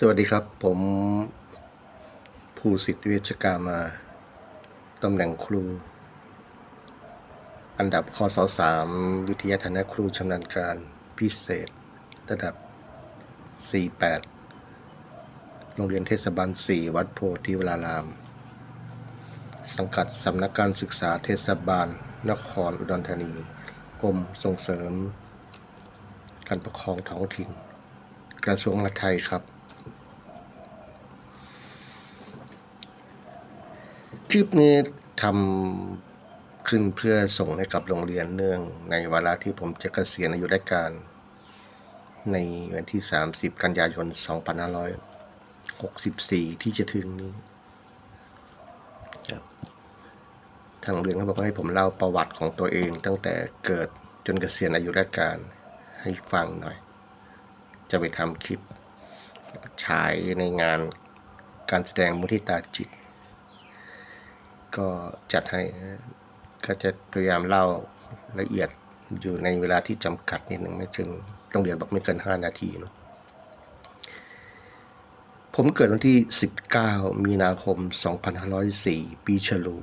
สวัสดีครับ ผมภูสิทธิเวชกามาตำแหน่งครู อันดับคศสามวิทยาฐานะครูชำนาญการพิเศษ ระดับ 48 โรงเรียนเทศบาล 4 วัดโพธิวราราม สังกัดสำนักการศึกษาเทศบาล นครอุดรธานี กรมส่งเสริม การปกครองท้องถิ่น กระทรวงมหาดไทยครับ คลิปนี้ทำขึ้นเพื่อส่งให้กับโรงเรียนเนื่อง ในเวลาที่ผมจะเกษียณอายุราชการ ในวันที่ 30 กันยายน 2564 ที่จะถึงนี้ครับทางโรงเรียนเขาบอกให้ผมเล่าประวัติของตัวเอง ตั้งแต่เกิดจนเกษียณอายุราชการให้ฟังหน่อย จะไปทำคลิปฉายในงานการแสดงมุทิตาจิต ก็จัดให้นะก็จะพยายามเล่าละเอียดอยู่ในเวลาที่จำกัดนิดหนึ่งไม่เกินต้องเรียนบอกไม่เกินห้านาทีเนาะผมเกิดวันที่ 19 มีนาคม 2504 ปีฉลู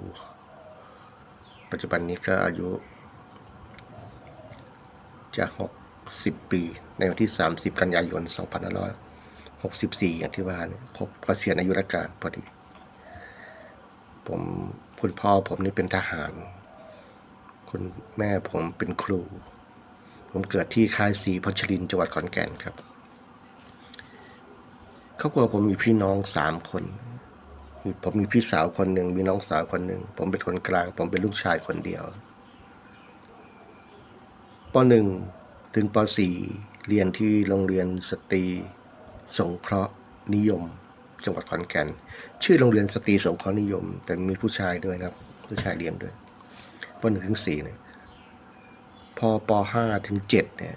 ปัจจุบันนี้ก็อายุจะ60 ปี ในวันที่ 30 กันยายน 2564 อย่างที่ว่าเนี่ยครบเกษียณอายุราชการพอดี ผมคุณพ่อผมนี่เป็นทหาร คุณแม่ผมเป็นครู ผมเกิดที่ค่ายศรีพัชรินจังหวัดขอนแก่นครับครอบครัวผมมีพี่น้องสามคนมีผมมีพี่สาวคนหนึ่งมีน้องสาวคนหนึ่งผมเป็นคนกลาง ผมเป็นลูกชายคนเดียวปหนึ่งถึงปสี่เรียนที่โรงเรียนสตรี สงเคราะห์นิยม จังหวัดขอนแก่น ชื่อโรงเรียนสตรีสงเคราะห์นิยม แต่มีผู้ชายด้วยนะครับ ผู้ชายเรียนด้วยปหนึ่งถึงสี่เนี่ยพอปห้าถึงเจ็ดเนี่ย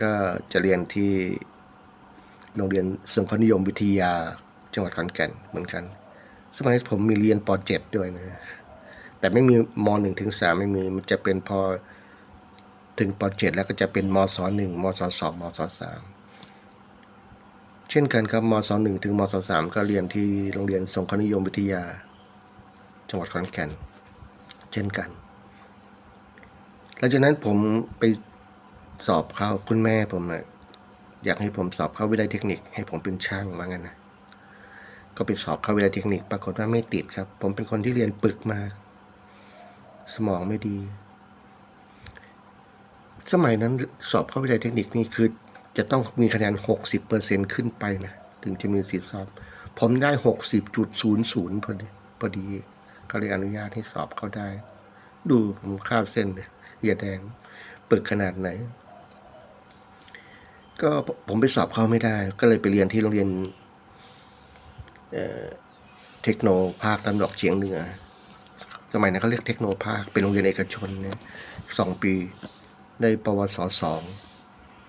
ก็จะเรียนที่โรงเรียนสงเคราะห์นิยมวิทยาจังหวัดขอนแก่นเหมือนกัน สมัยผมมีเรียนปเจ็ดด้วยนะแต่ไม่มีมหนึ่งถึงสามไม่มีมันจะเป็นพอถึงปเจ็ดแล้วก็จะเป็นมศหนึ่งมศสองมศสาม เช่นกันครับมศหนึ่งถึงมศสามก็เรียนที่โรงเรียนสงเคราะห์นิยมวิทยา จังหวัดขอนแก่น เช่นกัน หลังจากนั้นผมไปสอบเข้าคุณแม่ผมอยากให้ผมสอบเข้าวิทยาเทคนิค ให้ผมเป็นช่างว่างั้นนะก็ไปสอบเข้าวิทยาเทคนิค ปรากฏว่าไม่ติดครับ ผมเป็นคนที่เรียนปึกมาก สมองไม่ดี สมัยนั้นสอบเข้าวิทยาเทคนิคนี่คือ จะต้องมีคะแนน 60เปอร์เซ็นขึ้นไปนะ ถึงจะมีสิทธิสอบ ผมได้ 60.00พอดีพอดีเขาเลยอนุญาตให้สอบเข้าได้ ดูผมข้ามเส้นเลยเหยียดแดงปึกขนาดไหน ก็ผมไปสอบเข้าไม่ได้ ก็เลยไปเรียนที่โรงเรียนเอ่อเทคโนภาคตะวันอกเฉียงเหนือ สมัยนั้นเขาเรียกเทคโนภาค เป็นโรงเรียนเอกชนนี่ยสองปี ได้ปวสสอง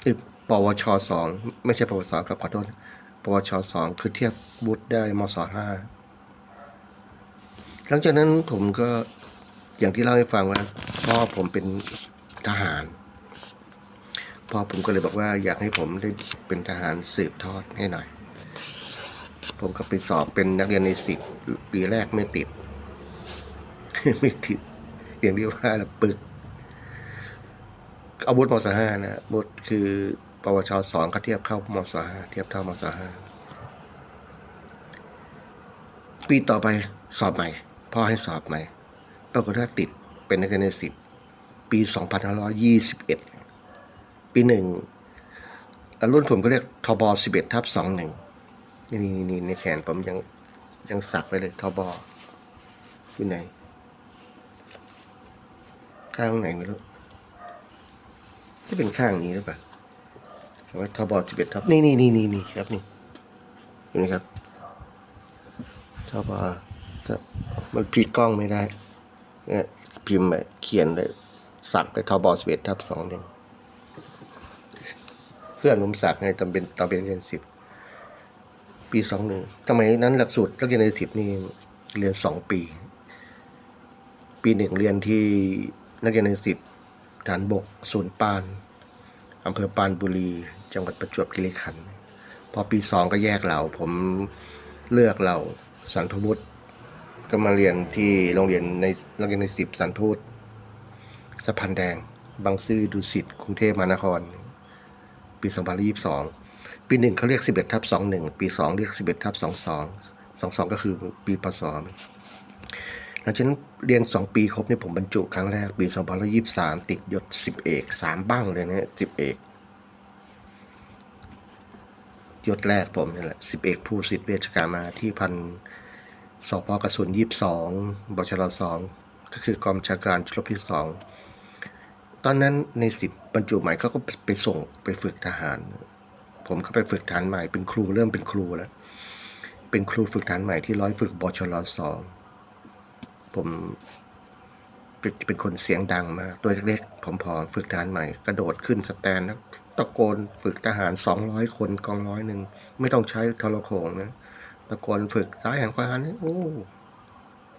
เอ วชสองไม่ใช่ปวสครับขอโทษปวชสองคือเทียบวุฒิได้มศห้าหลังจากนั้นผมก็อย่างที่เล่าให้ฟังว่าพ่อผมเป็นทหารพ่อผมก็เลยบอกว่าอยากให้ผมได้เป็นทหารสืบทอดให้หน่อย ผมก็ไปสอบเป็นนักเรียนในสิบปีแรกไม่ติด ไม่ติด อย่างที่ว่าละปึกอาวุธมศห้านะบุตคือ ปวชสองเขาเทียบเข้ามศห้าเทียบเท่ามศห้าปีต่อไปสอบใหม่พ่อให้สอบใหม่ปรากฏว่าติดเป็นนักเรียนในสิบปีสองพันห้าร้อยยี่สิบเอ็ดปีหนึ่งรุ่นผมก็เรียกทบสิบเอ็ดทับสองหนึ่งนี่นี่นี่ในแขนผมยังยังสักไว้เลยทบอยู่ไหนข้างไหนไม่รู้จะเป็นข้างนี้หรือเปล่า แต่ว่าทบสิบเอ็ดทับนี่นี่นี่นี่นี่ครับนี่เห็นไหมครับทบถ้ามันผิดกล้องไม่ได้เนี่ยพิมพ์แบบเขียนเลยสักไปทบสิบเอ็ดทับสองหนึ่งเพื่อนผมสักไงตอนเป็นตอนเป็นเรียนสิบปีสองหนึ่งทำไมนั้นหลักสูตรนักเรียนในสิบนี่เรียนสองปี ปีหนึ่งเรียนที่นักเรียนในสิบฐานบกศูนย์ปาน อำเภอปานบุรี จังหวัดประจวบคีรีขันธ์พอปีสองก็แยกเรา ผมเลือกเราสันพวุฒิก็มาเรียนที่โรงเรียนในโรงเรียนในสิบสันพุทธสะพานแดง บางซื่อดุสิตกรุงเทพมหานคร ปีสองพันยี่สิบสองปีหนึ่งเขาเรียกสิบเอ็ดทับสองหนึ่งปีสองเรียกสิบเอ็ดทับสองสองสองสองก็คือปีปศ หลังจากนั้นเรียนสองปีครบเนี่ยผมบรรจุครั้งแรก ปีสองพันยี่สามติดยศสิบเอกสามบ้างเลยนะสิบเอก ยศแรกผมนี่แหละสิบเอกผู้สิทธิเวชกามาที่พันสปกระสุนยี่สิบสองบชรสองก็คือกองชาการชุดรบที่สองตอนนั้นในสิบบรรจุใหม่เขาก็ไปส่งไปฝึกทหาร ผมก็ไปฝึกทหารใหม่เป็นครูเริ่มเป็นครูแล้ว เป็นครูฝึกทหารใหม่ที่ร้อยฝึกบชรสอง ผมเป็นเป็นคนเสียงดังมาก ตัวเล็กๆผมผอมฝึกทหารใหม่ กระโดดขึ้นสแตนตะโกนฝึกทหารสองร้อยคนกองร้อยหนึ่ง ไม่ต้องใช้โทรโขงนะ ตะโกนฝึกซ้ายหันขวาหันนี่โอ้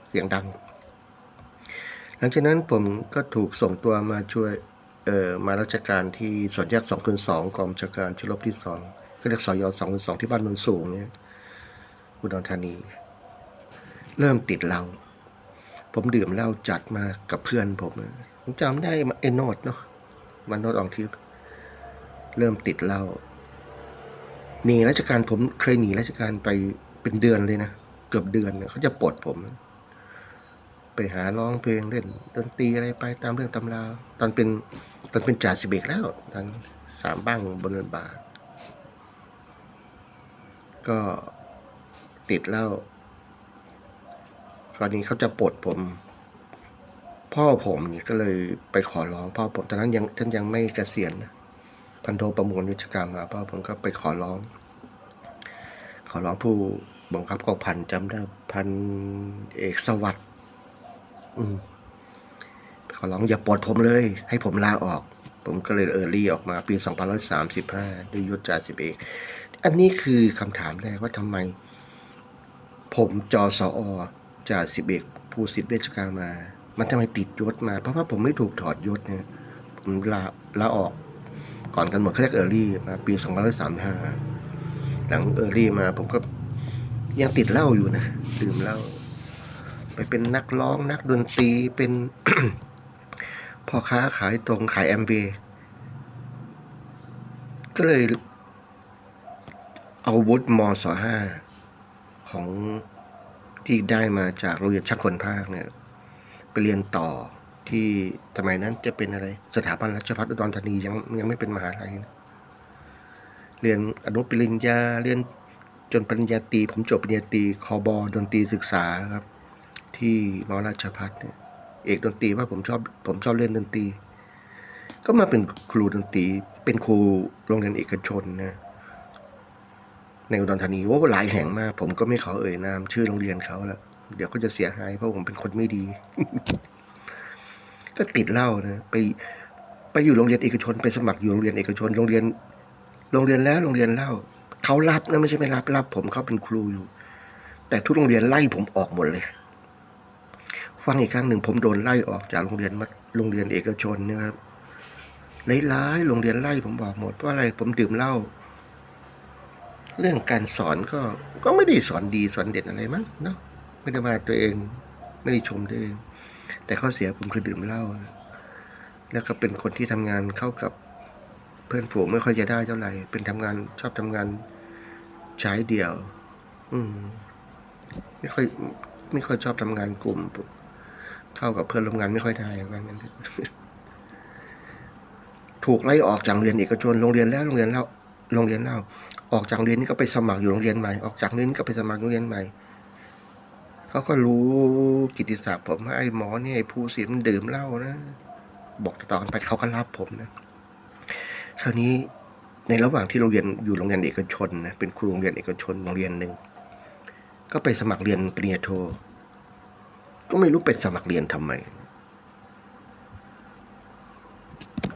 เสียงดัง หลังจากนั้นผมก็ถูกส่งตัวมาช่วยเอ่อมาราชการที่สวนแยกสองคูณสองกองบัญชาการชุรบที่สองก็เรียกสยสองคูณสองที่บ้านนนสูงเนี่ยอุดรธานี เริ่มติดเหล้า ผมดื่มเหล้าจัดมากับเพื่อนผมผมจำได้ไอ้โนดเนาะมันโนดอองทิพย์เริ่มติดเหล้าหนีราชการผมเคยหนีราชการไปเป็นเดือนเลยนะเกือบเดือนเนี่ยเขาจะปลดผม ไปหาร้องเพลงเล่นดนตรีอะไรไปตามเรื่องตำราตอนเป็นตอนเป็นจ่าสิบเอกแล้วตอนสามบ้างบนเรือนบาทก็ติดเหล้า คราวนี้เขาจะปลดผม พ่อผมนี่ก็เลยไปขอร้องพ่อผมตอนนั้นยังท่านยังไม่เกษียณนะพันโทประมวลวิชกรรมมาพ่อผมก็ไปขอร้อง ขอร้องผู้บังคับกองพันจำได้พันเอกสวัสดิ์อืมขอร้องอย่าปลดผมเลย ให้ผมลาออก ผมก็เลยเออรี่ออกมาปี2535ด้วยยศจ่าสิบเอกอันนี้คือคำถามแรกว่าทำไม ผมจอสอ จ่าสิบเอกผู้สิทธิ์เวชกามา มันทำไมติดยศมา เพราะว่าผมไม่ถูกถอดยศเนี่ยผมลาลาออก ก่อนกันหมดเขาเรียกเออร์ลี่มาปี2535หลังเออร์ลี่มาผมก็ยังติดเหล้าอยู่นะดื่มเหล้าไปเป็นนักร้องนักดนตรีเป็นพ่อค้าขายตรงขายแอมเบก็เลยเอาวุฒิมศห้าของ ที่ได้มาจากโรงเรียนช่างคนภาคเนี่ยไปเรียนต่อที่สมัยนั้นจะเป็นอะไร สถาบันราชภัฏอุดรธานียังยังไม่เป็นมหาลัยนะเรียนอนุปริญญาเรียนจนปริญญาตรีผมจบปริญญาตรีคอบอดนตรีศึกษาครับ ที่มอราชภัฏเนี่ยเอกดนตรีว่าผมชอบผมชอบเล่นดนตรี ก็มาเป็นครูดนตรีเป็นครูโรงเรียนเอกชนนะ ในอุดรธานีว่าหลายแห่งมาก ผมก็ไม่ขอเอ่ยนามชื่อโรงเรียนเขาละเดี๋ยวก็จะเสียหายเพราะผมเป็นคนไม่ดี ก็ติดเหล้านะไป ไปอยู่โรงเรียนเอกชนไปสมัครอยู่โรงเรียนเอกชน โรงเรียน โรงเรียนแล้วโรงเรียนเล่าเขารับนะไม่ใช่ไม่รับรับ ผมเขาเป็นครูอยู่ แต่ทุกโรงเรียนไล่ผมออกหมดเลยฟังอีกครั้งหนึ่งผมโดนไล่ออกจากโรงเรียนมัธโรงเรียนเอกชนนะครับหลายๆโรงเรียนไล่ผมบอกหมดเพราะอะไรผมดื่มเหล้า เรื่องการสอนก็ก็ไม่ได้สอนดีสอนเด็ดอะไรมั้งเนาะไม่ได้มาตัวเองไม่ได้ชมตัวเอง แต่ข้อเสียผมคือดื่มเหล้าแล้วก็เป็นคนที่ทำงานเข้ากับเพื่อนฝูงไม่ค่อยจะได้เท่าไหร่ เป็นทำงานชอบทำงานใช้เดี่ยว อืม ไม่ค่อย ไม่ค่อยชอบทำงานกลุ่มเข้ากับเพื่อนร่วมงานไม่ค่อยได้ว่างั้นถูกไล่ออกจากเรียนเอกชนโรงเรียนแล้วโรงเรียนเล่าโรงเรียนเล่า ออกจากเรียนนี้ก็ไปสมัครอยู่โรงเรียนใหม่ ออกจากเรียนนี้ก็ไปสมัครโรงเรียนใหม่ เขาก็รู้กิติศัพท์ผมว่าไอ้หมอเนี่ยไอ้ผู้ศิลป์มันดื่มเหล้านะ บอกต่อกันไปเขาก็รับผมนะ คราวนี้ในระหว่างที่โรงเรียนอยู่โรงเรียนเอกชนนะ เป็นครูโรงเรียนเอกชนโรงเรียนหนึ่ง ก็ไปสมัครเรียนปริญญาโท ก็ไม่รู้ไปสมัครเรียนทำไม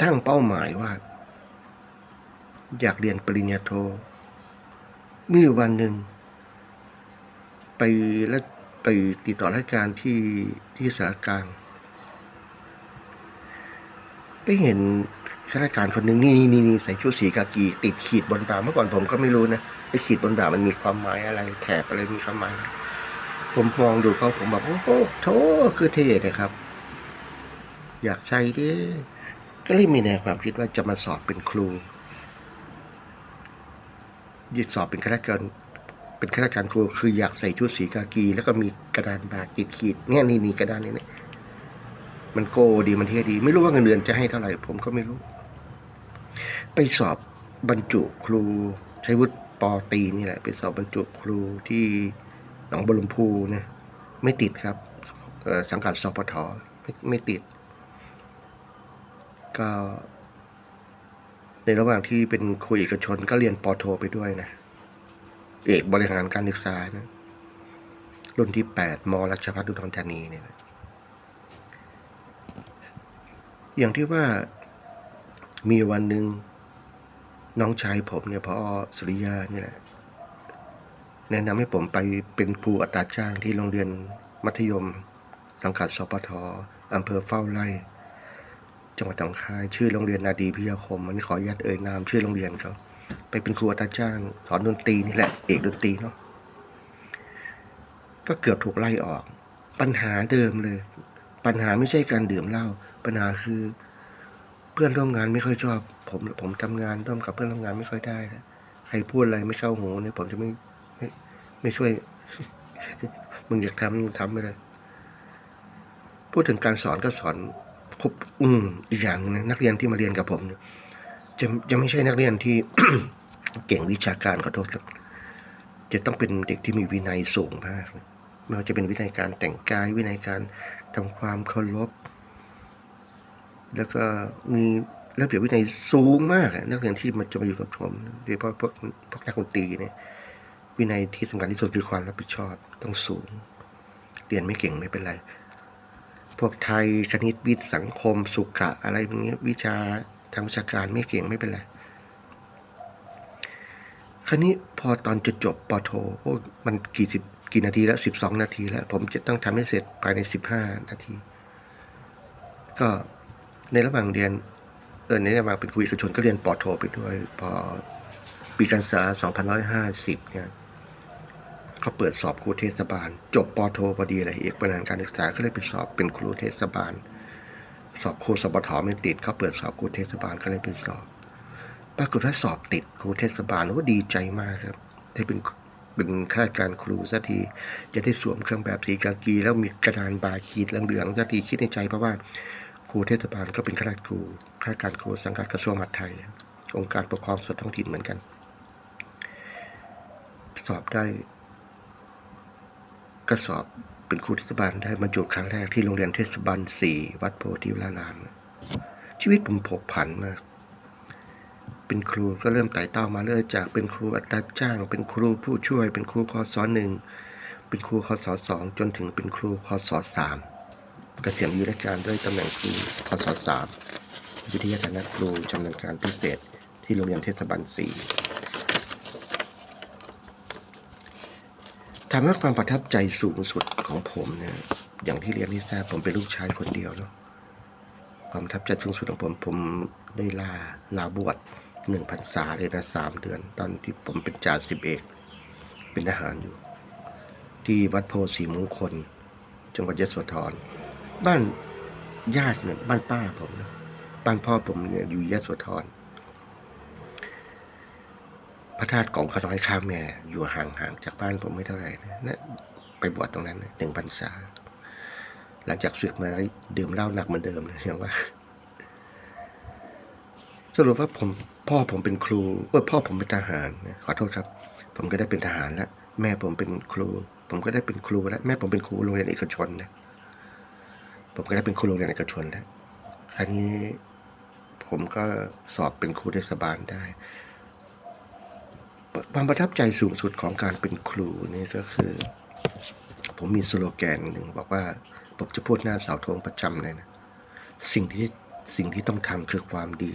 ตั้งเป้าหมายว่า อยากเรียนปริญญาโท มีอยู่วันหนึ่ง ไปและไปติดต่อราชการที่ที่สารกลางไปเห็นข้าราชการคนหนึ่งนี่นี่นี่นี่ใส่ชุดสีกากีติดขีดบนบ่าเมื่อก่อนผมก็ไม่รู้นะไอขีดบนบ่ามันมีความหมายอะไร แถบอะไรมีความหมายผมมองดูเขาผมแบบโอ้โหโถคือเท่นะครับ อยากใช้ดิก็เลยมีแนวความคิดว่าจะมาสอบเป็นครู ยึดสอบเป็นข้าราชการเป็นข้าราชการครูคืออยากใส่ชุดสีกากี แล้วก็มีกระดานบาดติดขีดเนี่ยนี่นี่กระดานนี้เนี่ยมันโกดีมันเท่ดี ไม่รู้ว่าเงินเดือนจะให้เท่าไหร่ ผมก็ไม่รู้ ไปสอบบรรจุครูใช้วุฒิปอตีนี่แหละ ไปสอบบรรจุครูที่หนองบรมพูเนี่ยไม่ติดครับสังกัดสปทไม่ไม่ติด ก็ ในระหว่างที่เป็นครูเอกชนก็เรียนปโทไปด้วยนะ เอกบริหารการศึกษานะรุ่นที่แปดมรัชพัฒอุดรธานีเนี่ยอย่างที่ว่ามีวันหนึ่งน้องชายผมเนี่ยพอสุริยาเนี่ยแหละแนะนำให้ผมไปเป็นครูอัตราจ้างที่โรงเรียนมัธยมสังกัดสปทอำเภอเฝ้าไร่ จังหวัดหนองคาย ชื่อโรงเรียนนาดีพิยาคมมันขออนุญาตเอ่ยนามชื่อโรงเรียนเขาไปเป็นครูอัตราจ้าง สอนดนตรีนี่แหละ เอกดนตรีเนาะก็เกือบถูกไล่ออก ปัญหาเดิมเลย ปัญหาไม่ใช่การดื่มเหล้าปัญหาคือ เพื่อนร่วมงานไม่ค่อยชอบ ผมผมทำงานร่วมกับเพื่อนร่วมงานไม่ค่อยได้นะใครพูดอะไรไม่เข้าหูเนี่ยผมจะไม่ไม่ไม่ช่วยมึงอยากทำมึงทำไปเลย พูดถึงการสอนก็สอน คบอืมอีกอย่างหนึงนะนักเรียนที่มาเรียนกับผมเนี่ยจะจะไม่ใช่นักเรียนที่ เก่งวิชาการขอโทษครับ จะต้องเป็นเด็กที่มีวินัยสูงมากไม่ว่าจะเป็นวินัยการแต่งกายวินัยการทำความเคารพแล้วก็มีระเบียบวินัยสูงมากนักเรียนที่มาจะมาอยู่กับผมโดยเฉพาะพวกพวกนักดนตรีเนี่ยวินัยที่สำคัญที่สุดคือความรับผิดชอบต้องสูง เรียนไม่เก่งไม่เป็นไร พวกไทยคณิตวิทย์สังคม สุขะอะไรพวกนี้วิชาทางวิชาการไม่เก่งไม่เป็นไรคราวนี้พอตอนจะจบปโทโอ้มันกี่สิบกี่นาทีแล้วสิบสองนาทีแล้ว ผมจะต้องทำให้เสร็จภายในสิบห้านาที ก็ในระหว่างเรียนเออในระหว่างเป็นครูเอกชนก็เรียนปโทไปด้วย พอปีการศึกษา2550เนี่ย เขาเปิดสอบครูเทศบาล จบปอโทพอดีเลยเอกบริหารการศึกษาก็เลยไปสอบเป็นครูเทศบาล สอบครูสปทไม่ติดเขาเปิดสอบครูเทศบาลก็เลยไปสอบ ปรากฏว่าสอบติดครูเทศบาลโอ้ดีใจมากครับได้เป็นเป็นข้าราชการครูสักทีจะได้สวมเครื่องแบบสีกากี แล้วมีกระดานบาขีดเหลืองๆสักทีคิดในใจเพราะว่าครูเทศบาลก็เป็นข้าราชการครูข้าราชการครูสังกัดกระทรวงมหาดไทย องค์การปกครองส่วนท้องถิ่นเหมือนกัน สอบได้ ก็สอบเป็นครูเทศบาลได้บรรจุครั้งแรกที่โรงเรียนเทศบาลสี่วัดโพธิวรารามชีวิตผมผกผันมาก เป็นครูก็เริ่มไต่เต้ามาเรื่อยจากเป็นครูอัตราจ้าง เป็นครูผู้ช่วย เป็นครูคศหนึ่งเป็นครูคศสองจนถึงเป็นครูคศสสามเกษียณอายุราชการด้วยตำแหน่งครูคศสสามวิทยาฐานะครูชำนาญการพิเศษที่โรงเรียนเทศบาลสี่ ถามว่าความประทับใจสูงสุดของผมเนี่ยอย่างที่เรียนที่ทราบผมเป็นลูกชายคนเดียวเนาะความประทับใจสูงสุดของผมผมได้ลาลาบวชหนึ่งพรรษาเลยนะสามเดือน ตอนที่ผมเป็นจ่าสิบเอกเป็นทหารอยู่ ที่วัดโพสีมงคล จังหวัดยโสธรบ้านญาติเนี่ยบ้านป้าผมนะบ้านพ่อผมเนี่ยอยู่ยโสธร พระธาตุกองขน้อยข้าแม่อยู่ห่างๆจากบ้านผมไม่เท่าไหร่นะนะไปบวชตรงนั้นหนึ่งพรรษา หลังจากศึกมาดื่มเหล้าหนักเหมือนเดิมนะอย่างว่า สรุปว่าผมพ่อผมเป็นครูเออพ่อผมเป็นทหารนะขอโทษครับ ผมก็ได้เป็นทหารแล้วแม่ผมเป็นครู ผมก็ได้เป็นครูแล้วแม่ผมเป็นครูโรงเรียนเอกชนนะผมก็ได้เป็นครูโรงเรียนเอกชนแล้วคราวนี้ผมก็สอบเป็นครูเทศบาลได้ ความประทับใจสูงสุดของการเป็นครูนี่ก็คือ ผมมีสโลแกนหนึ่งบอกว่า ผมจะพูดหน้าเสาธงประจำเลยนะ สิ่งที่สิ่งที่ต้องทำคือความดี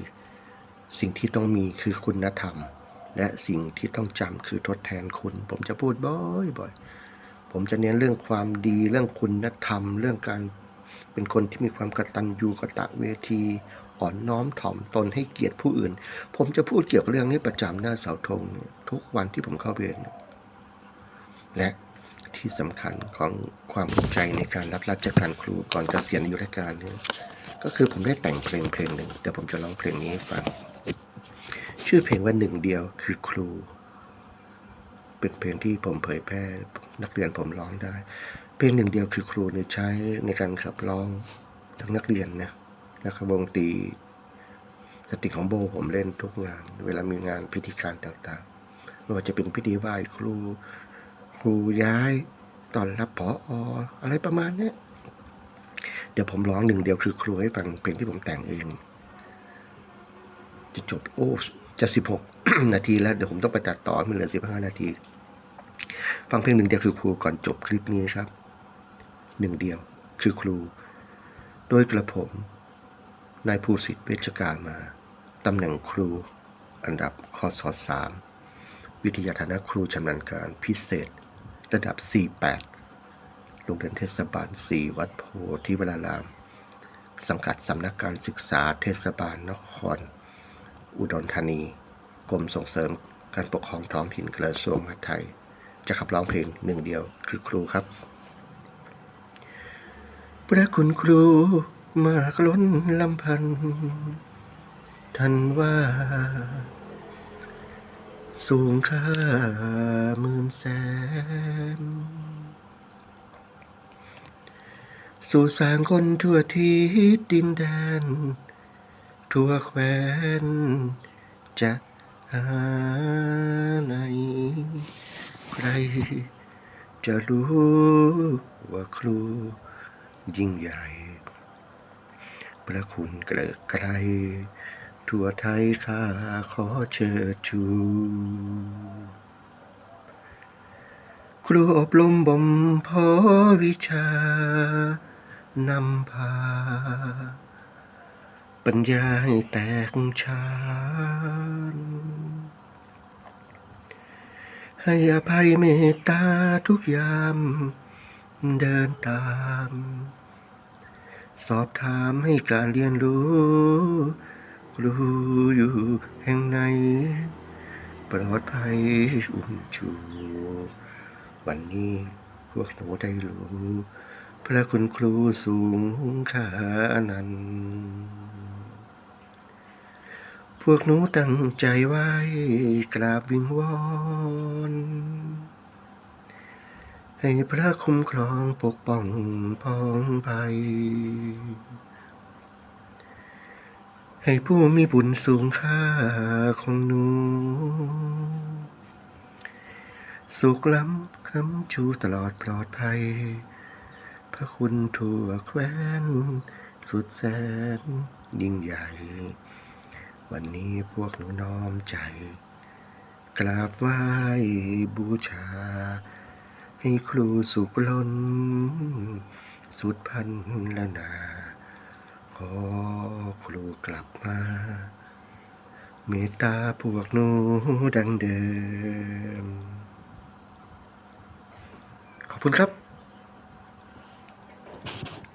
สิ่งที่ต้องมีคือคุณธรรม และสิ่งที่ต้องจำคือทดแทนคุณ ผมจะพูดบ่อยๆผมจะเน้นเรื่องความดีเรื่องคุณธรรม เรื่องการเป็นคนที่มีความกตัญญูกตเวที อ่อนน้อมถ่อมตนให้เกียรติผู้อื่น ผมจะพูดเกี่ยวกับเรื่องนี้ประจำหน้าเสาธงทุกวันที่ผมเข้าเรเนี่ยและที่สำคัญของความภูมิใจในการรับราชการครูก่อนเกษียณอายุราชการเนี่ยก็คือผมได้แต่งเพลงเพลงหนึ่งเดี๋ยวผมจะร้องเพลงนี้ให้ฟัง ชื่อเพลงว่าหนึ่งเดียวคือครู เป็นเพลงที่ผมเผยแพร่นักเรียนผมร้องได้ เพลงหนึ่งเดียวคือครูเนี่ยใช้ในการขับร้องทั้งนักเรียนนะ แล้วก็วงตีสติของโบผมเล่นทุกงาน เวลามีงานพิธีการต่างๆไม่ว่าจะเป็นพิธีไหว้ครูครูย้ายตอนรับผออะไรประมาณเนี้ยเดี๋ยวผมร้องหนึ่งเดียวคือครูให้ฟังเพลงที่ผมแต่งเอง จะจบโอ้จะสิบหกนาทีแล้วเดี๋ยวผมต้องไปตัดต่อมันเหลือสิบห้านาที ฟังเพลงหนึ่งเดียวคือครูก่อนจบคลิปนี้ครับหนึ่งเดียวคือครู โดยกระผม นายภูสิทธิ์เวชกามา ตำแหน่งครู อันดับคศสามวิทยาฐานะครูชำนาญการพิเศษ ระดับ 48 โรงเรียนเทศบาล 4 วัดโพธิวราราม สังกัดสำนักการศึกษาเทศบาลนคร อุดรธานี กรมส่งเสริมการปกครองท้องถิ่นกระทรวงมหาดไทย จะขับร้องเพลงหนึ่งเดียวคือครูครับ พระคุณครู มากล้นลำพันท่านว่า สูงค่าหมื่นแสน สู่สางคนทั่วทิศดินแดน ทั่วแคว้น จะหาไหนใครจะรู้ว่าครูยิ่งใหญ่ พระคุณเกลิกไกล ทั่วไทยข้าขอเชิดชูครูอบรมบ่มเพาะวิชานำพา ปัญญาให้แตกฉานให้อภัยเมตตาทุกยามเดินตาม สอบถามให้การเรียนรู้ รู้อยู่แห่งไหนปลอดภัยอุ่นชู วันนี้พวกหนูได้รู้ พระคุณครูสูงค่านันพวกหนูตั้งใจไว้กราบวิงวอน ให้พระคุ้มครองปกป้องพ้องภัย ให้ผู้มีบุญสูงค่าของหนู สุขล้ำคำชูตลอดปลอดภัย พระคุณทั่วแคว้น สุดแสนยิ่งใหญ่ วันนี้พวกหนูน้อมใจ กราบไหว้บูชา ให้ครูสุกลน สุดพันละนา ขอครูกลับมา เมตตาพวกหนูดังเดิม ขอบคุณครับ